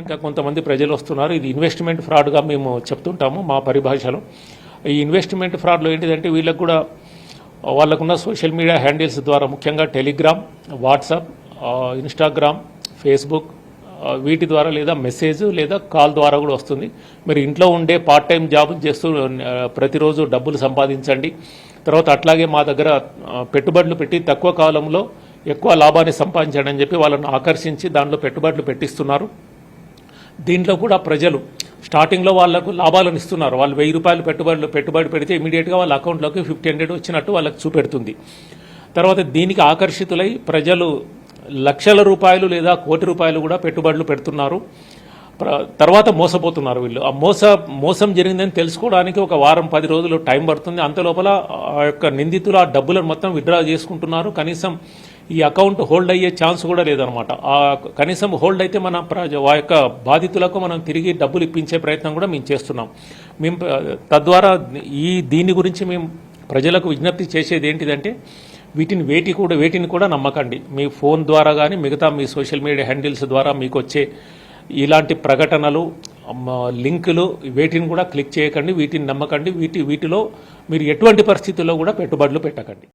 ఇంకా కొంతమంది ప్రజలు వస్తున్నారు. ఇది ఇన్వెస్ట్మెంట్ ఫ్రాడ్గా మేము చెప్తుంటాము మా పరిభాషలో. ఈ ఇన్వెస్ట్మెంట్ ఫ్రాడ్లో ఏంటిదంటే వీళ్ళకు కూడా వాళ్ళకున్న సోషల్ మీడియా హ్యాండిల్స్ ద్వారా ముఖ్యంగా టెలిగ్రామ్ వాట్సాప్ ఇన్స్టాగ్రామ్ ఫేస్బుక్ వీటి ద్వారా లేదా మెసేజ్ లేదా కాల్ ద్వారా కూడా వస్తుంది. మీరు ఇంట్లో ఉండే పార్ట్ టైం జాబ్ చేస్తూ ప్రతిరోజు డబ్బులు సంపాదించండి. తర్వాత అట్లాగే మా దగ్గర పెట్టుబడులు పెట్టి తక్కువ కాలంలో ఎక్కువ లాభాన్ని సంపాదించండి అని చెప్పి వాళ్ళను ఆకర్షించి దాంట్లో పెట్టుబడులు పెట్టిస్తున్నారు. దీంట్లో కూడా ప్రజలు స్టార్టింగ్లో వాళ్ళకు లాభాలను ఇస్తున్నారు. వాళ్ళు వెయ్యి రూపాయలు పెట్టుబడులు పెట్టుబడి పెడితే ఇమీడియట్గా వాళ్ళ అకౌంట్లోకి ఫిఫ్టీ హండ్రెడ్ వచ్చినట్టు వాళ్ళకి చూపెడుతుంది. తర్వాత దీనికి ఆకర్షితులై ప్రజలు లక్షల రూపాయలు లేదా కోటి రూపాయలు కూడా పెట్టుబడులు పెడుతున్నారు. తర్వాత మోసపోతున్నారు వీళ్ళు. ఆ మోస మోసం జరిగిందని తెలుసుకోవడానికి ఒక వారం పది రోజులు టైం పడుతుంది. అంతలోపల ఆ యొక్క నిందితులు ఆ డబ్బులను మొత్తం విత్డ్రా చేసుకుంటున్నారు. కనీసం ఈ అకౌంట్ హోల్డ్ అయ్యే ఛాన్స్ కూడా లేదనమాట ఆ కనీసం హోల్డ్ అయితే మన ప్రజ ఆ యొక్క బాధితులకు మనం తిరిగి డబ్బులు ఇప్పించే ప్రయత్నం కూడా మేము చేస్తున్నాం. మేము తద్వారా ఈ దీని గురించి మేము ప్రజలకు విజ్ఞప్తి చేసేది ఏంటిదంటే వీటిని వేటి కూడా వేటిని కూడా నమ్మకండి. మీ ఫోన్ ద్వారా కానీ మిగతా మీ సోషల్ మీడియా హ్యాండిల్స్ ద్వారా మీకు వచ్చే ఇలాంటి ప్రకటనలు లింకులు వేటిని కూడా క్లిక్ చేయకండి వీటిని నమ్మకండి వీటి వీటిలో మీరు ఎటువంటి పరిస్థితుల్లో కూడా పెట్టుబడులు పెట్టకండి.